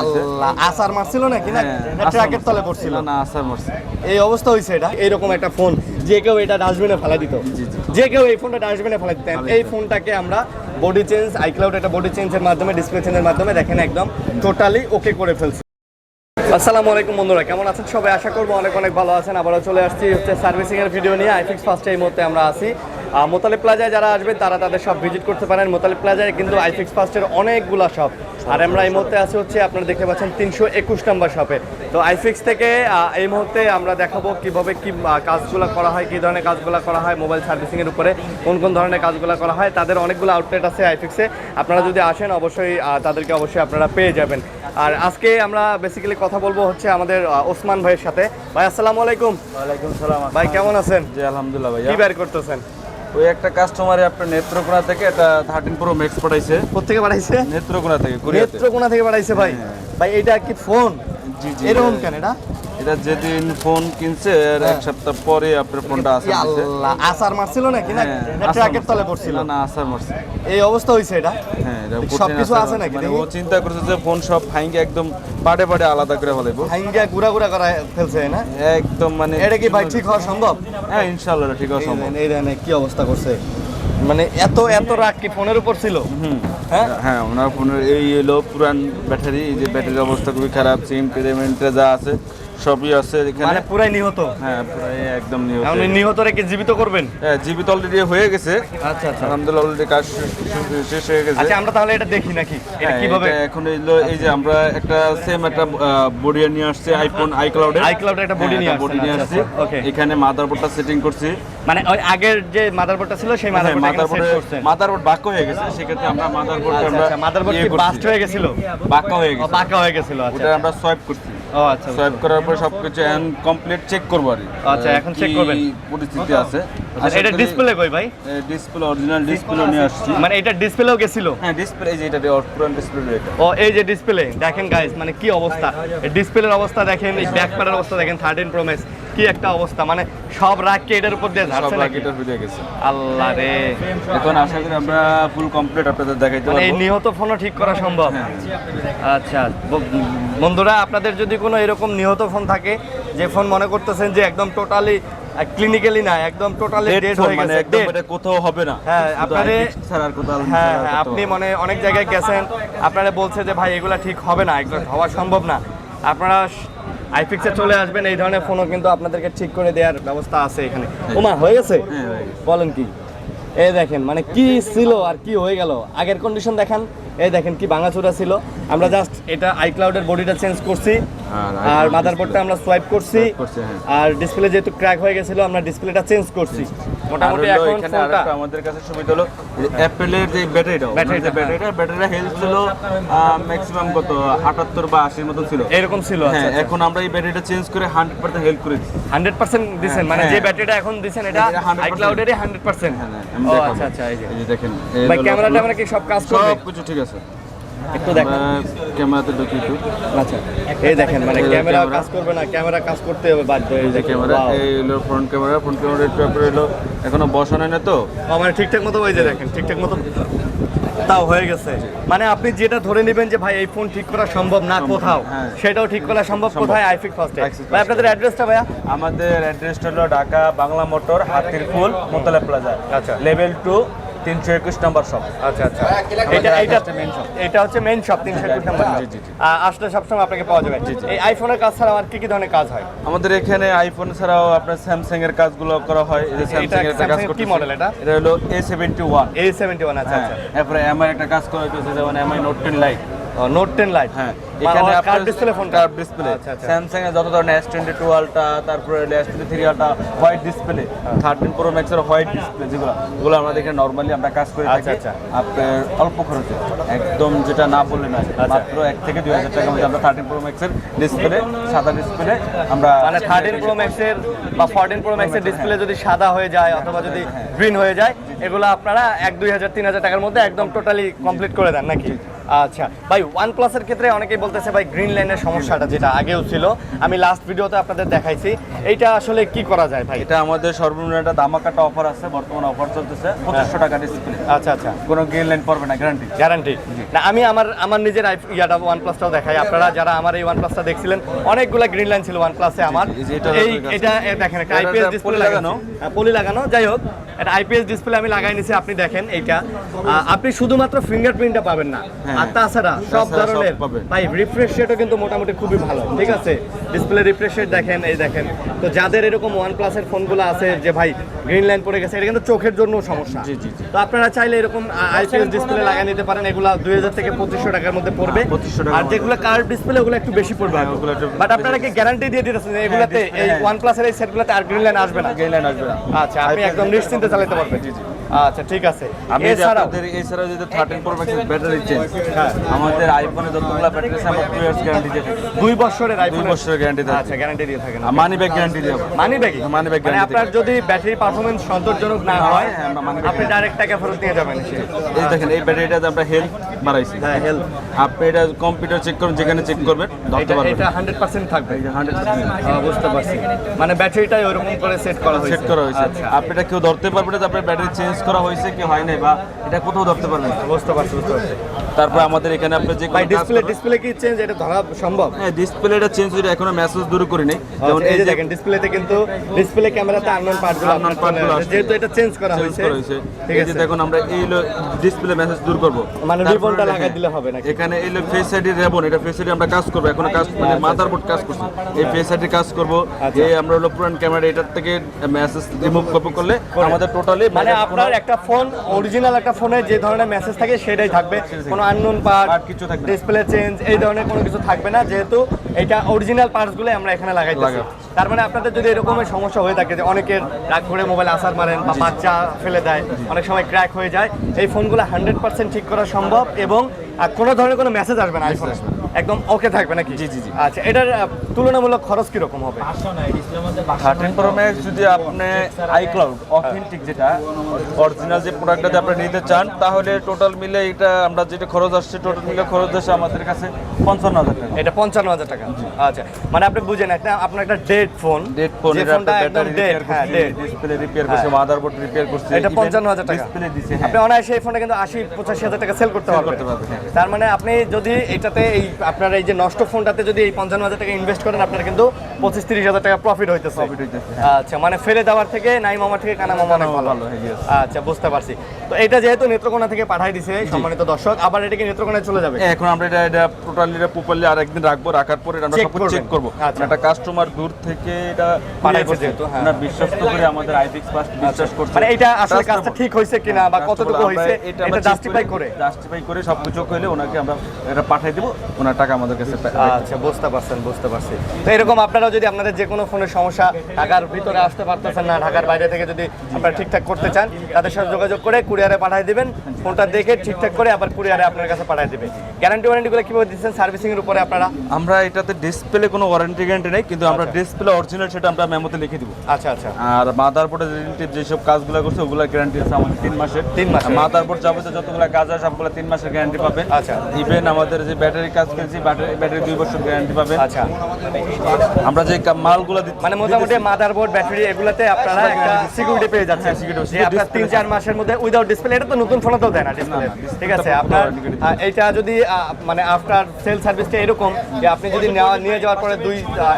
আল্লাহ আসার মারছিল নাকি? না হ্যাঁ, ট্রাকের তলে পড়ছিল। না আসার মারছে এই অবস্থা হয়েছে এটা। এইরকম একটা ফোন যে কেউ এটা ডাস্টবিনে ফেলা দিত। যে কেউ এই ফোনটা ডাস্টবিনে ফেলা দিতেন। এই ফোনটাকে আমরা বডি চেঞ্জ আইক্লাউড একটা বডি চেঞ্জের মাধ্যমে ডিসপ্লে চেঞ্জের মাধ্যমে দেখেন একদম টোটালি ওকে করে ফেলছি। আসসালামু আলাইকুম বন্ধুরা কেমন আছেন সবাই? আশা করব অনেক অনেক ভালো আছেন। আবারও চলে আসছি হচ্ছে সার্ভিসিং এর ভিডিও নিয়ে। আইফিক্স ফার্স্টে এই মুহূর্তে আমরা আছি। আহ, মোতালিব প্লাজায় যারা আসবেন তারা তাদের সব ভিজিট করতে পারেন। মোতালিব প্লাজায় কিন্তু আইফিক্স ফার্স্টের অনেকগুলা শপ আর আমরা এই মুহূর্তে আছি হচ্ছে আপনারা দেখতে পাচ্ছেন তিনশো একুশ নম্বর শপে তো আইফিক্স থেকে এই মুহূর্তে আমরা দেখাবো কীভাবে কি কাজগুলো করা হয় কি ধরনের কাজগুলো করা হয় মোবাইল সার্ভিসিংয়ের উপরে কোন কোন ধরনের কাজগুলো করা হয় তাদের অনেকগুলো আউটলেট আছে আইফিক্সে আপনারা যদি আসেন অবশ্যই তাদেরকে অবশ্যই আপনারা পেয়ে যাবেন। আর আজকে আমরা বেসিক্যালি কথা বলব হচ্ছে আমাদের ওসমান ভাইয়ের সাথে। ভাই আসসালামু আলাইকুম। ওয়ালাইকুম সালাম ভাই কেমন আছেন? জি আলহামদুলিল্লাহ ভাই কি বের করতেছেন? ওই একটা কাস্টমারে আপনার নেত্রকোনা থেকে এটা থার্টিন প্রো ম্যাক্স পাঠাইছে কোথেকে পাঠাইছে নেত্রকোনা থেকে নেত্রকোনা থেকে পাঠাইছে ভাই। ভাই এটা কি ফোন জি জি। এরকম কেন এটা? এটা যেদিন ফোন কিনছে এর এক সপ্তাহ পরে আপনার ফোনটা আল্লাহ আসার মারছিল নাকি? না হ্যাঁ, ট্রাকের তলে পড়ছিল। না আসার মারছে এই অবস্থা হইছে এটা? হ্যাঁ এটা সব কিছু আছে নাকি? মানে ও চিন্তা করছে যে ফোন সব ভাঙ্গে একদম পাড়ে পাড়ে আলাদা করে ফেলাইবো। গুড়া গুড়া করা ফেলছে না? একদম মানে এটা কি ভাই ঠিক হওয়া সম্ভব? হ্যাঁ ইনশাআল্লাহ ঠিক এই সম্ভব। এই দেখেন কি অবস্থা করছে? মানে এত এত রাগ কি ফোনের উপর ছিল? হ্যাঁ? হ্যাঁ ওনার ফোনের এই এলো পুরান ব্যাটারি এই যে ব্যাটারির অবস্থা খুবই খারাপ সিম পেমেন্টে যা আছে। সবই আছে এখানে। মানে পুরাই নিহত? হ্যাঁ পুরাই একদম নিহত। রেখে জীবিত করবেন? হ্যাঁ জীবিত অলরেডি হয়ে গেছে। আচ্ছা আচ্ছা। আলহামদুলিল্লাহ অলরেডি কাজ শেষ- হয়ে গেছে। আচ্ছা আমরা তাহলে এটা দেখি নাকি? এটা হ্যাঁ, কীভাবে এখন এইলো এই যে আমরা একটা সেম একটা বডি নিয়ে আসছে আইফোন আইক্লাউডে এর একটা body নিয়ে বডি নিয়ে আচ্ছা, আসছি। আচ্ছা, এখানে মাদারবোর্ডটা সেটিং করছি। মানে ওই আগের যে মাদারবোর্ডটা ছিল সেই মাদারবোর্ডটা সেট মাদারবোর্ডে করছেন। মাদারবোর্ড বাক্য হয়ে গেছে। সেক্ষেত্রে আমরা মাদারবোর্ড আচ্ছা আমরা মাদারবোর্ড ইয়ে কি বাস্ট হয়ে গেছিল? বাক্য হয়ে গেছে। বাঁকা হয়ে গেছিল আচ্ছা ওটা আমরা সোয়াইপ করছি। আচ্ছা সোয়াইপ করার পর সবকিছু কমপ্লিট চেক করব আর আচ্ছা, এখন চেক করবেন? পরিস্থিতি আছে। আচ্ছা, এটা ডিসপ্লে কই ভাই? ডিসপ্লে অরিজিনাল ডিসপ্লে নিয়ে আসছি। মানে এটা ডিসপ্লেও গেছিল? হ্যাঁ ডিসপ্লে এই যে এটা পুরান ডিসপ্লে এটা। ও এই যে ডিসপ্লে দেখেন গাইস মানে কি অবস্থা? ডিসপ্লের অবস্থা দেখেন এই ব্যাক প্যাডের অবস্থা দেখেন থার্টিন প্রো ম্যাক্স কি একটা অবস্থা? মানে সব রাগকে এটার উপর দিয়ে ঝাড়ছে নাকি? রাকেটার হয়ে গেছে। আল্লাহ রে। এখন আশা করি আমরা ফুল কমপ্লিট আপনাদের দেখাইতে মানে এই পারব। নিহত ফোনও ঠিক করা সম্ভব? হ্যাঁ। আচ্ছা বন্ধুরা আপনাদের যদি কোনো এরকম নিহত ফোন থাকে যে ফোন মনে করতেছেন যে একদম টোটালি ক্লিনিক্যালি না একদম টোটালি ডেড হয়ে মানে গেছে একদম এটা কোথাও হবে না। হ্যাঁ, আপনারে- আর কোথাও হ্যাঁ আপনি মানে অনেক জায়গায় গেছেন আপনারা বলছে যে ভাই এগুলা ঠিক হবে না এগুলো হওয়া সম্ভব না। আপনারা আইফিক্সে চলে আসবেন এই ধরনের ফোনও কিন্তু আপনাদেরকে ঠিক করে দেওয়ার ব্যবস্থা আছে এখানে। ওমা হয়ে গেছে? হয়ে গেছে। বলেন কি। এই দেখেন মানে কি ছিল আর কি হয়ে গেল? আগের কন্ডিশন দেখেন। এই দেখেন কি ভাঙাচোরা ছিল। আমরা জাস্ট এটা আই আইক্লাউডের বডিটা চেঞ্জ করছি। আর iCloud মাদারবোর্ডটা আমরা সোয়াইপ করছি। করছি, হ্যাঁ। আর ডিসপ্লে যেহেতু ক্র্যাক হয়ে গেছিল আমরা ডিসপ্লেটা চেঞ্জ করছি। মোটামুটি এখন ফোনটা আমাদের কাছে সুবিধা হলো অ্যাপেলের যে ব্যাটারিটা ব্যাটারিটা, ব্যাটারিটা ব্যাটারিটা হেলথ ছিল ম্যাক্সিমাম কত? আটাত্তর বা আশির মতো ছিল। এরকম ছিল হ্যাঁ আচ্ছা। এখন আমরা এই ব্যাটারিটা চেঞ্জ করে হান্ড্রেড পার্সেন্ট হেল্প করে দিচ্ছি। হান্ড্রেড পার্সেন্ট দিচ্ছেন মানে হ্যাঁ। যে ব্যাটারিটা এখন দিচ্ছেন এটা এটা 100% হান্ড্রেড পার্সেন্ট হ্যাঁ হ্যাঁ, আচ্ছা আচ্ছা এই যে। দেখেন ভাই হলো ক্যামেরা ট্যামেরা কি সব কাজ করবে? সব কিছু ঠিক আছে। একটু দেখেন। ক্যামেরাতে ঢুকি একটু। আচ্ছা এই দেখেন মানে ক্যামেরা। কাজ করবে না ক্যামেরা কাজ করতে হবে বাধ্য এই যে ক্যামেরা। এই হলো ফ্রন্ট ক্যামেরা ফ্রন্ট ক্যামেরা একটু আপনার হলো। এখনও বসানো হয় না তো? মানে ঠিকঠাক মতো ওই যে দেখেন ঠিকঠাক মতো তাও হয়ে গেছে। মানে আপনি যেটা ধরে নেবেন যে ভাই এই ফোন ঠিক করা সম্ভব না কোথাও হ্যাঁ। সেটাও ঠিক করা সম্ভব। কোথায়? আইফিক ফার্স্টে ভাই আপনাদের অ্যাড্রেসটা ভাইয়া? আমাদের অ্যাড্রেসটা হলো ঢাকা বাংলা মোটর হাতির ফুল মোতলা প্লাজা আচ্ছা। লেভেল টু তিনশো একুশ নম্বর শপ আচ্ছা আচ্ছা। এটা এটা shop। এটা হচ্ছে মেন শপ তিনশো একুশ নম্বর জি, জি, জি। আসলে সবসময় আপনাকে পাওয়া যাবে। এই আইফোনের কাজ ছাড়া আর কি কি ধরনের কাজ হয়? আমাদের এখানে আইফোন ছাড়াও আপনার স্যামসাং এর কাজগুলো করা হয়। এই যে স্যামসাং এর কাজ Samsung কি মডেল এটা? এটা হলো A seventy one A seventy one আচ্ছা। আচ্ছা এরপরে এমআই একটা কাজ করা হয়েছে যেমন MI note ten lite note ten lite হ্যাঁ এখানে এখানে ডিসপ্লে ফোন কার্ভ ডিসপ্লে আচ্ছা আচ্ছা। স্যামসাং এর যত ধরনের এস টোয়েন্টি টু আলটা তারপরে S twenty three ultra white display হ্যাঁ। থার্টিন প্রো ম্যাক্সের হোয়াইট ডিসপ্লে যেগুলো ওগুলো আমাদের এখানে নর্মালি আমরা কাজ করে আচ্ছা, থাকি। আচ্ছা। আপনার অল্প খরচে একদম যেটা না বললে না আচ্ছা। মাত্র এক থেকে দুই হাজার টাকার মধ্যে আমরা থার্টিন প্রো ম্যাক্সের ডিসপ্লে সাদা ডিসপ্লে আমরা মানে থার্টিন প্রো ম্যাক্সের বা ফোরটিন প্রো ম্যাক্সের ডিসপ্লে যদি সাদা হয়ে যায় অথবা যদি গ্রিন হয়ে যায় এগুলো আপনারা এক দুই হাজার তিন হাজার টাকার মধ্যে একদম টোটালি কমপ্লিট করে দেন নাকি? আচ্ছা ভাই ওয়ান প্লাসের ক্ষেত্রে অনেকেই বলতেছে, ভাই গ্রিন লাইনের সমস্যাটা যেটা আগেও ছিল। আমি লাস্ট ভিডিওতে আপনাদের দেখাইছি। এইটা আসলে কি করা যায় ভাই? এটা আমাদের সর্বনিম্ন একটা দামাকাটা অফার আছে বর্তমানে অফার চলতেছে পঁচিশশো টাকা ডিসপ্লে আচ্ছা আচ্ছা। কোনো গ্রিন লাইন পড়বে না গ্যারান্টি গ্যারান্টি না আমি আমার আমার নিজের ইয়াটা ওয়ান প্লাসটাও দেখাই। আপনারা যারা আমার এই ওয়ান প্লাসটা দেখছিলেন অনেকগুলো গ্রিন লাইন ছিল ওয়ান প্লাসে আমার। এই এটা। এটা দেখেন একটা আইপিএস ডিসপ্লে লাগানো। লাগানো। পলি লাগানো। যাই হোক একটা আইপিএস ডিসপ্লে আমি লাগাই নিছি আপনি দেখেন এইটা। আপনি শুধুমাত্র ফিঙ্গারপ্রিন্টটা পাবেন না। হ্যাঁ। আর তাছাড়া সব ধরনের ভাই রিফ্রেশ রেটও কিন্তু মোটামুটি খুবই ভালো ঠিক আছে? ডিসপ্লে রিফ্রেশ রেট দেখেন এই দেখেন। তো যাদের এরকম ওয়ান প্লাসের ফোনগুলো আছে যে ভাই গ্রিন লাইন পড়ে গেছে এটা কিন্তু চোখের জন্য সমস্যা জি, জি। তো আপনারা চাইলে এরকম আইপিএস ডিসপ্লে লাগিয়ে নিতে পারেন এগুলো দুই হাজার থেকে পঁচিশশো টাকার মধ্যে পড়বে হ্যাঁ, 2500 টাকার আর। যেগুলো কার ডিসপ্লে ওগুলো একটু বেশি পড়বে হ্যাঁ, বাট আপনারা কি গ্যারান্টি দিয়ে দিতেছেন যে এগুলাতে এই হ্যাঁ। ওয়ান প্লাসের এই সেটগুলোতে আর গ্রিন লাইন আসবে না গ্রিন লাইন আসবে না আচ্ছা আপনি একদম নিশ্চিন্তে চালাতে পারবেন জি, জি। আচ্ছা ঠিক আছে। আমি আপনাদের এছাড়াও যদি thirteen pro max battery change হ্যাঁ। আমাদের আইফোনে যতগুলো ব্যাটারি আছে আমরা টু ইয়ার্স গ্যারান্টি দিয়ে থাকি। দুই বছরের আইফোন বছরের guarantee থাকে। আচ্ছা গ্যারান্টি দিয়ে থাকেন মানি ব্যাগ গ্যারান্টি দিয়ে মানি মানে আপনার যদি ব্যাটারি পারফরমেন্স সন্তোষজনক না হয় হ্যাঁ, bag আপনি ডাইরেক্ট টাকা ফেরত নিয়ে যাবেন এই দেখেন এই ব্যাটারিটাতে আমরা হেলথ বাড়াইছি। হ্যাঁ হেল্প আপনি এটা কম্পিউটার চেক করুন যেখানে চেক করবেন ধরতে পারবেন। এটা হান্ড্রেড পার্সেন্ট থাকবে। হান্ড্রেড হ্যাঁ, বুঝতে পারছি। মানে ব্যাটারিটাই ওরকম করে সেট করা হয়েছে। সেট করা হয়েছে। আপনি এটা কেউ ধরতে পারবে না যে আপনার ব্যাটারি চেঞ্জ করা হয়েছে কি হয় নাই বা এটা কোথাও ধরতে পারবেন বুঝতে পারছি বুঝতে পারছি। তারপর আমাদের এখানে আপনি যে ভাই ডিসপ্লে ডিসপ্লে কি চেঞ্জ এটা ধরা সম্ভব? হ্যাঁ ডিসপ্লেটা চেঞ্জ হয়ে এখনও মেসেজ দূর করি নাই যেমন আচ্ছা, এই এই যে দেখেন ডিসপ্লেতে কিন্তু ডিসপ্লে ক্যামেরাতে আননোন পার্টগুলো Unknown আপনার চলে গুলো আসে। যেহেতু এটা চেঞ্জ করা হয়েছে। করা হয়েছে। ঠিক আছে। দেখুন আমরা এই ডিসপ্লে মেসেজ দূর করব। মানে রিবনটা লাগাই দিলে হবে নাকি? এখানে এই ফেস আইডি রেবন এটা ফেস আইডি আমরা কাজ করব। এখন কাজ মানে মাদারবোর্ড কাজ করছি। এই ফেস আইডি কাজ করব। আচ্ছা। এই আমরা হলো পুরান ক্যামেরা এটার থেকে মেসেজ রিমুভ কপি করলে আমাদের টোটালি মানে আপনার একটা ফোন অরিজিনাল একটা ফোনে যে ধরনের মেসেজ থাকে সেটাই থাকবে। কোনো আননোন পার্ট আর কিছু থাকবে না। ডিসপ্লে চেঞ্জ এই ধরনের কোনো কিছু থাকবে না। যেহেতু এটা অরিজিনাল পার্টসগুলো আমরা এখানে লাগাই। তার মানে আপনাদের যদি এরকমের সমস্যা হয়ে থাকে যে অনেকের রাগ করে মোবাইল আসার মারেন বা বাচ্চা ফেলে দেয় অনেক সময় ক্র্যাক হয়ে যায় এই ফোনগুলো হান্ড্রেড পার্সেন্ট ঠিক করা সম্ভব এবং কোনো ধরনের কোনো মেসেজ আসবে না আইফোনে একদম ওকে থাকবে নাকি? জি, জি, জি। আচ্ছা এটার তুলনামূলক খরচ কীরকম হবে? থার্টিন প্রো ম্যাক্স যদি আপনি আইক্লাউড অথেন্টিক যেটা অরিজিনাল যে প্রোডাক্টটা আপনি নিতে চান তাহলে টোটাল মিলে এটা আমরা যেটা খরচ আসছে টোটাল মিলে খরচ আসছে আমাদের কাছে পঞ্চান্ন হাজার টাকা। এটা পঞ্চান্ন হাজার টাকা। আচ্ছা মানে আপনি বুঝেন একটা আপনার একটা dead phone date phone dead হ্যাঁ ডেড ডিসপ্লে রিপেয়ার করছে মাদারবোর্ড রিপেয়ার করছে এটা পঞ্চান্ন হাজার টাকা। ডিসপ্লে দিছে হ্যাঁ। আপনি অনায়াসে এই ফোনটা কিন্তু আশি পঁচাশি হাজার টাকা সেল করতে পারবেন। করতে পারবেন, হ্যাঁ। তার মানে আপনি যদি এটাতে এই আপনার এই যে নষ্ট ফোনটাতে যদি এই পঞ্চান্ন হাজার টাকা ইনভেস্ট করেন আপনার কিন্তু পঁচিশ তিরিশ হাজার টাকা প্রফিট হইতেছে। হইতেছে, আচ্ছা মানে ফেলে দেওয়ার থেকে নাই মামা থেকে কানা মামা অনেক ভালো। হ্যাঁ. আচ্ছা বুঝতে পারছি। তো এটা যেহেতু নেত্রকোনা থেকে পাঠাই দিছে সম্মানিত দর্শক আবার এটা কি নেত্রকোনায় চলে যাবে। হ্যাঁ, এখন আমরা এটা এটা টোটালি এটা প্রপারলি আর একদিন রাখব রাখার পরে আমরা সব চেক করব। আচ্ছা। একটা কাস্টমার দূর থেকে এটা পাঠাইছে করছে। যেহেতু, হ্যাঁ। আমরা করে আমাদের আইপিক্স ফার্স্ট বিশ্বাস করছে মানে এটা আসলে কাজটা ঠিক কিনা বা কতটুকু এটা জাস্টিফাই করে জাস্টিফাই করে সব কিছু হইলে ওনাকে আমরা এটা দিব ওনার টাকা আমাদের কাছে আচ্ছা বুঝতে পারছেন বুঝতে পারছি। তো এরকম আপনারা যদি আপনাদের যে কোনো ফোনের সমস্যা ঢাকার ভিতরে আসতে পারতেছেন না ঢাকার বাইরে থেকে যদি আপনারা ঠিকঠাক করতে চান তাদের সাথে যোগাযোগ করে কুরিয়ারে পাঠিয়ে দিবেন ফোনটা দেখে ঠিকঠাক করে আবার কুরিয়ারে আপনার কাছে পাঠিয়ে দিবে গ্যারান্টি ওয়ারেন্টিগুলো কীভাবে দিচ্ছেন সার্ভিসিং এর উপরে আপনারা? আমরা এটাতে ডিসপ্লে কোনো ওয়ারেন্টি গ্যারান্টি নেই কিন্তু আমরা ডিসপ্লে অরিজিনাল সেটা আমরা মেমোতে লিখে দিব। আচ্ছা আচ্ছা। আর মাদারবোর্ডের রিলেটিভ যেসব কাজগুলো করছে ওগুলো গ্যারান্টি আছে আমাদের তিন মাসের। তিন মাসের। মাদারবোর্ড যাবতীয় যতগুলো কাজ আছে সবগুলো তিন মাসের গ্যারান্টি পাবে। আচ্ছা। ইভেন আমাদের যে ব্যাটারি কাজ করেছি ব্যাটারি ব্যাটারি দুই বছর গ্যারান্টি পাবে। আচ্ছা। আমরা যে মালগুলো দিচ্ছি মানে মোটামুটি মাদারবোর্ড ব্যাটারি এগুলাতে আপনারা একটা সিকিউরিটি পেয়ে যাচ্ছেন। হ্যাঁ, security। যে আপনার তিন চার মাসের মধ্যে উইদাউট ডিসপ্লে এটা তো নতুন ফোনে তো দেয় না ডিসপ্লে ঠিক আছে আপনার এইটা যদি মানে আফটার সেল সার্ভিসটা এরকম যে আপনি যদি নিয়ে যাওয়ার পরে দুই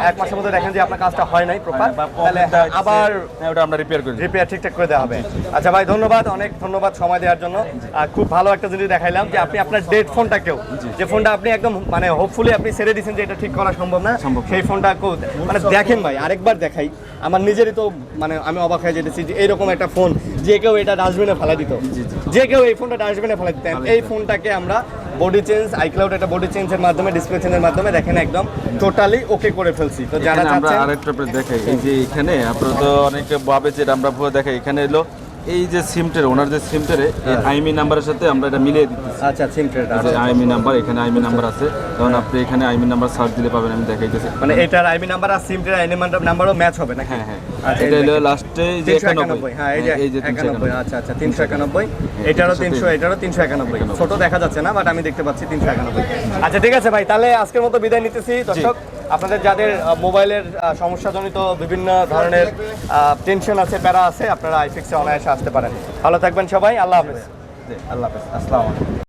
এক মাসের মধ্যে দেখেন যে আপনার কাজটা হয় নাই প্রপার তাহলে টা হচ্ছে- আবার হ্যাঁ, ওটা আমরা রিপেয়ার করি রিপেয়ার ঠিকঠাক করে দেওয়া হবে। আচ্ছা ভাই ধন্যবাদ অনেক ধন্যবাদ সময় দেওয়ার জন্য। আর খুব ভালো একটা জিনিস দেখাইলাম যে আপনি আপনার ডেড ফোনটাকেও যে ফোনটা আপনি একদম মানে হোপফুলি আপনি ছেড়ে দিয়েছেন যে এটা ঠিক করা সম্ভব না সেই ফোনটা মানে দেখেন ভাই আরেকবার দেখাই। আমার নিজেরই তো মানে আমি অবাক হয়ে যেতেছি যে এইরকম একটা ফোন যে কেউ এটা ডাস্টবিনে ফেলা দিত। যে কেউ এই ফোনটা ডাস্টবিনে ফেলা দিতেন এই ফোনটাকে আমরা বডি চেঞ্জ আইক্লাউড একটা বডি চেঞ্জের মাধ্যমে ডিসপ্লে চেঞ্জের মাধ্যমে দেখেন একদম টোটালি ওকে করে ফেলছি। তো যারা আমরা আরেকটা দেখাই। এই যে এখানে আপনারা তো অনেকে ভাবে যে আমরা পুরো দেখাই। এখানে এলো এই যে সিমটের ওনার যে সিমটের এই আইমি নাম্বারের সাথে আমরা এটা মিলিয়ে দিতেছি। আচ্ছা সিম ট্রেড যে আইমি নাম্বার এখানে আইমি নাম্বার আছে। তখন আপনি এখানে আইমি নাম্বার সার্চ দিলে পাবেন আমি দেখাইতেছি। মানে এটার আইবি নাম্বার আর সিম ট্রেড আইনি নাম্বারও ম্যাচ হবে নাকি? হ্যাঁ হ্যাঁ। আচ্ছা, এটা হলো লাস্টে যে তিনশো একানব্বই। একানব্বই হ্যাঁ এই যে এই যে তিনশো একানব্বই একানব্বই। আচ্ছা আচ্ছা তিনশো একানব্বই। এটারও তিনশো তিনশো তিন। এটারও তিনশো একানব্বই। ছোট দেখা যাচ্ছে না বাট আমি দেখতে পাচ্ছি তিনশো একানব্বই। আচ্ছা ঠিক আছে ভাই তাহলে আজকের মতো বিদায় নিতেছি দর্শক। আপনাদের যাদের মোবাইলের সমস্যাজনিত বিভিন্ন ধরনের টেনশন আছে, প্যারা আছে, আপনারা আইফিক্সে অনায়াসে আসতে পারেন। ভালো থাকবেন সবাই, আল্লাহ হাফেজ। আল্লাহ হাফেজ। আসসালাম